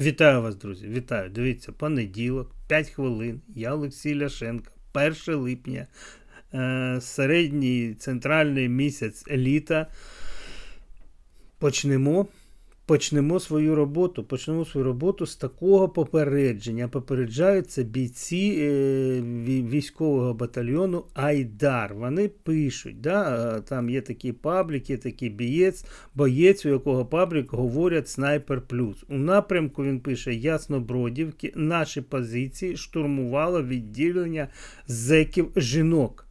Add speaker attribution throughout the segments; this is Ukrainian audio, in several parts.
Speaker 1: Вітаю вас, друзі! Вітаю! Дивіться, понеділок, 5 хвилин. Я Олексій Ляшенко, 1 липня, е, середній центральний місяць літа. Почнемо. Почнемо свою роботу. Почнемо свою роботу з такого попередження. Попереджаються бійці е, військового батальйону Айдар. Вони пишуть, да, е, там є такі є такий бієць, боєць, у якого паблік говорять Снайпер Плюс. У напрямку він пише Яснобродівки. Наші позиції штурмувало відділення зеків жінок.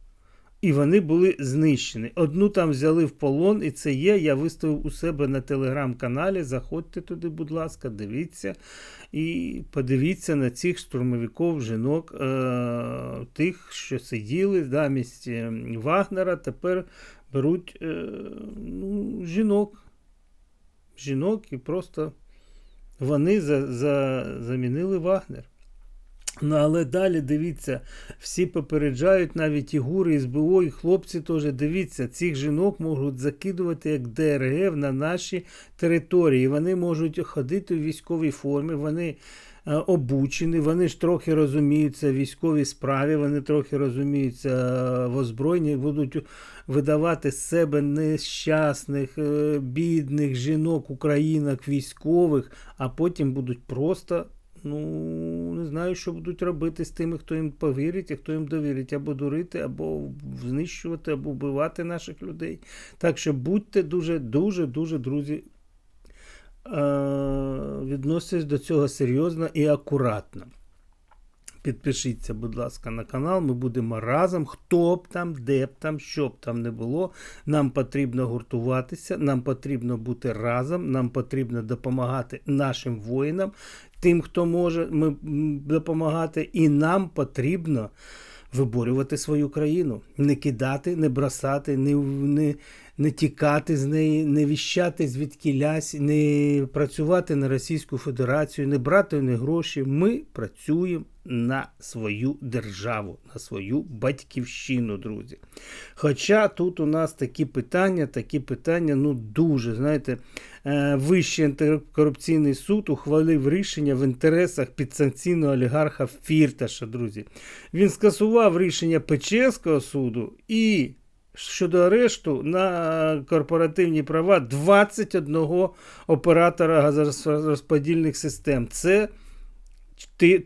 Speaker 1: І вони були знищені. Одну там взяли в полон, і це є. Я виставив у себе на телеграм-каналі. Заходьте туди, будь ласка, дивіться. І подивіться на цих штурмовиків, жінок, е- тих, що сиділи замість е, Вагнера, тепер беруть е- ну, жінок. Жінок і просто вони за, за, замінили Вагнер. Ну, але далі дивіться, всі попереджають, навіть і гури, і СБО, і хлопці теж дивіться, цих жінок можуть закидувати як ДРГ на наші території. Вони можуть ходити в військовій формі, вони е, обучені, вони ж трохи розуміються в військовій справі, вони трохи розуміються е, в озброєнні, будуть видавати з себе нещасних, е, бідних жінок, українок, військових, а потім будуть просто. Ну, не знаю, що будуть робити з тими, хто їм повірить, а хто їм довірить, або дурити, або знищувати, або вбивати наших людей. Так що будьте дуже, дуже, дуже, друзі, е- відноситесь до цього серйозно і акуратно. Підпишіться, будь ласка, на канал. Ми будемо разом. Хто б там, де б там, що б там не було. Нам потрібно гуртуватися, нам потрібно бути разом, нам потрібно допомагати нашим воїнам, тим, хто може ми, допомагати, і нам потрібно виборювати свою країну, не кидати, не бросати, не, не, не тікати з неї, не віщати звідки лясь, не працювати на Російську Федерацію, не брати у гроші. Ми працюємо на свою державу, на свою батьківщину, друзі. Хоча тут у нас такі питання, такі питання, ну дуже, знаєте, е, Вищий антикорупційний суд ухвалив рішення в інтересах підсанкційного олігарха Фірташа, друзі. Він скасував рішення Печерського суду і щодо арешту на корпоративні права 21 оператора газорозподільних систем. Це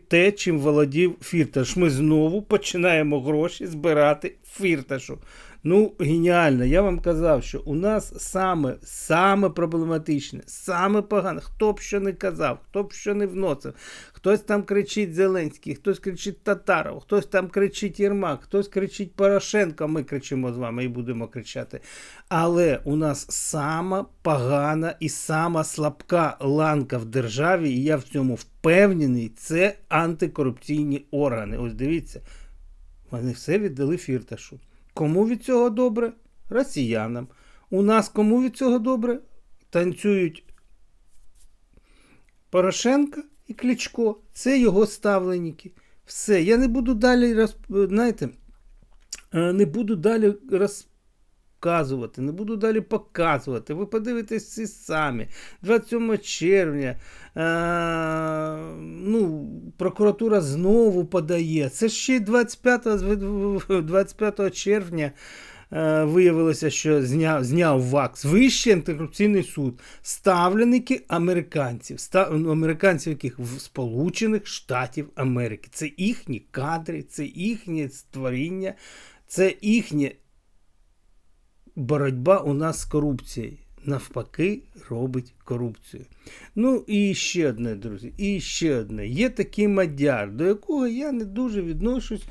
Speaker 1: те, чим володів Фірташ. Ми знову починаємо гроші збирати Фірташу. Ну, геніально. Я вам казав, що у нас саме, саме проблематичне, саме погане, хто б що не казав, хто б що не вносив. Хтось там кричить Зеленський, хтось кричить Татаров, хтось там кричить Єрмак, хтось кричить Порошенко. Ми кричимо з вами і будемо кричати. Але у нас сама погана і сама слабка ланка в державі, і я в цьому впевнений, це антикорупційні органи. Ось дивіться, вони все віддали фірташу. Кому від цього добре? Росіянам. У нас кому від цього добре? Танцюють Порошенка і Кличко. Це його ставленники. Все. Я не буду далі знаєте, е, не буду далі розказувати, не буду далі показувати. Ви подивитесь всі самі. 27 червня. Е, ну, прокуратура знову подає. Це ще 25, 25 червня. е, Виявилося, що зняв, зняв ВАКС Вищий антикорупційний суд. Ставленики американців, ста, ну, американців, яких в Сполучених Штатів Америки. Це їхні кадри, це їхнє створіння, це їхнє боротьба у нас з корупцією. Навпаки, робить корупцію. Ну і ще одне, друзі, і ще одне. Є такий мадяр, до якого я не дуже відношусь.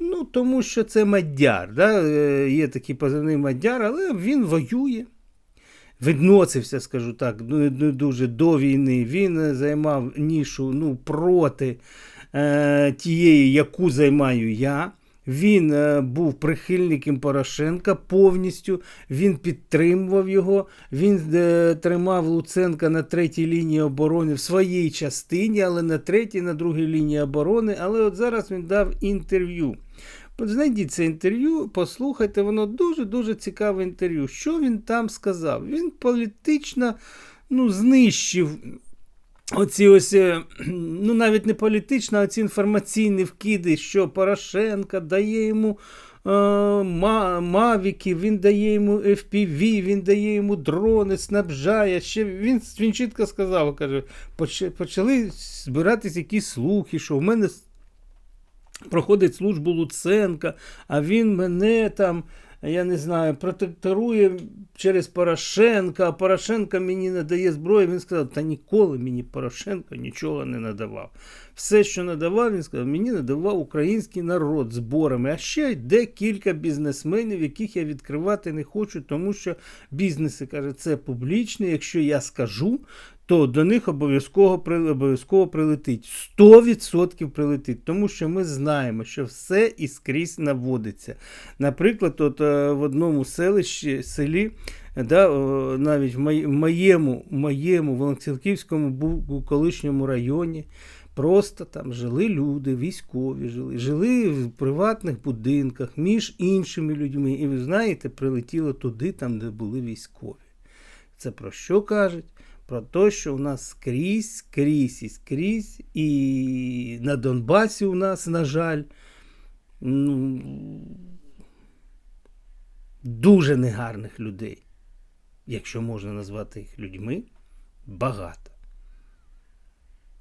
Speaker 1: Ну, тому що це мадяр. Да? Е, Є такий позивний мадяр, але він воює. Відносився, скажу так, ну, не дуже до війни. Він займав нішу ну, проти е, тієї, яку займаю я. Він е, був прихильником Порошенка повністю, він підтримував його, він е, тримав Луценка на третій лінії оборони в своїй частині, але на третій, на другій лінії оборони. Але от зараз він дав інтерв'ю. Знайдіть це інтерв'ю, послухайте, воно дуже-дуже цікаве інтерв'ю. Що він там сказав? Він політично ну, знищив Оці ось, е, ну навіть не політично, а ці інформаційні вкиди, що Порошенка дає йому е, мавіки, він дає йому FPV, він дає йому дрони, снабжає. Ще він, він чітко сказав, каже, почали збиратись якісь слухи, що в мене проходить службу Луценка, а він мене там. Я не знаю, протекторує через Порошенка, а Порошенко мені не дає зброї. Він сказав, та ніколи мені Порошенко нічого не надавав. Все, що надавав, він сказав, мені надавав український народ зборами. А ще йде кілька бізнесменів, яких я відкривати не хочу, тому що бізнеси каже, це публічне. Якщо я скажу, то до них обов'язково обов'язково прилетить. 100% прилетить, тому що ми знаємо, що все і скрізь наводиться. Наприклад, от е, в одному селищі, селі, да, навіть в моєму, моєму Волонцівківському бу- колишньому районі. Просто там жили люди, військові жили, жили в приватних будинках між іншими людьми. І ви знаєте, прилетіло туди, там, де були військові. Це про що кажуть? Про те, що у нас скрізь, скрізь і скрізь, і на Донбасі у нас, на жаль, ну, дуже негарних людей, якщо можна назвати їх людьми, багато,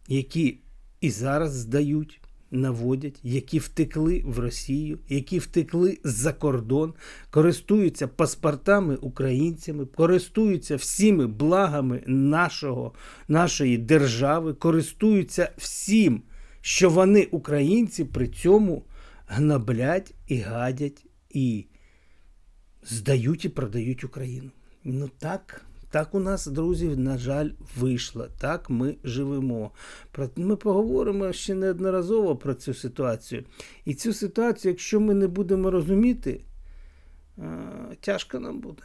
Speaker 1: які і зараз здають, наводять, які втекли в Росію, які втекли за кордон, користуються паспортами українцями, користуються всіми благами нашого, нашої держави, користуються всім, що вони, українці, при цьому гнаблять і гадять і здають і продають Україну. Ну так, так у нас, друзі, на жаль, вийшло. Так ми живемо. Ми поговоримо ще неодноразово про цю ситуацію. І цю ситуацію, якщо ми не будемо розуміти, тяжко нам буде.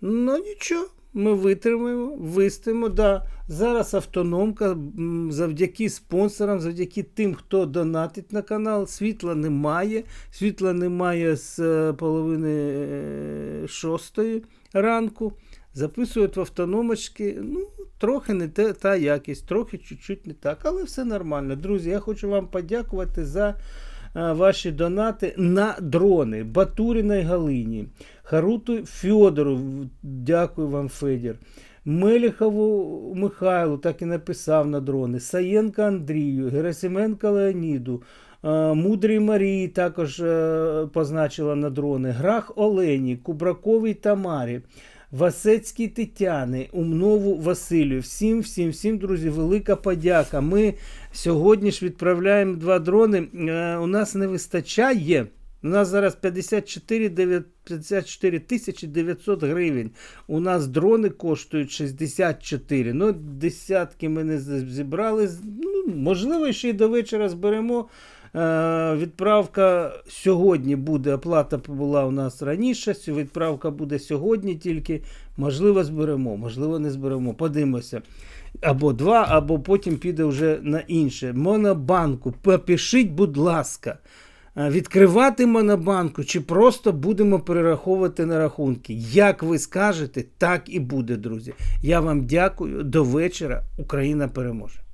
Speaker 1: Ну нічого, ми витримаємо, вистоїмо. Да. Зараз автономка завдяки спонсорам, завдяки тим, хто донатить на канал. Світла немає. Світла немає з е, половини е, шостої ранку. Записують в автономочки. Ну, трохи не те, та якість, трохи чуть-чуть не так, але все нормально. Друзі, я хочу вам подякувати за е, ваші донати на дрони Батуріна і Галині, Харуту Фьодору. Дякую вам, Федір. Меліхову Михайлу так і написав на дрони, Саєнка Андрію, Герасименка Леоніду, е, Мудрій Марії також е, позначила на дрони, Грах Олені, Кубраковій Тамарі. Васецькій Тетяни, Умнову Василю. Всім, всім, всім, друзі, велика подяка. Ми сьогодні ж відправляємо два дрони. Е, у нас не вистачає. У нас зараз 54, 9, 54 тисячі 900 гривень. У нас дрони коштують 64. Ну, десятки ми не зібрали. Ну, можливо, ще й до вечора зберемо. Е, Відправка сьогодні буде. Оплата була у нас раніше. Відправка буде сьогодні тільки. Можливо, зберемо, можливо, не зберемо. Подивимося. Або два, або потім піде вже на інше. Монобанку. Попишіть, будь ласка. е, Відкривати монобанку чи просто будемо перераховувати на рахунки. Як ви скажете, так і буде, друзі. Я вам дякую. До вечора. Україна переможе.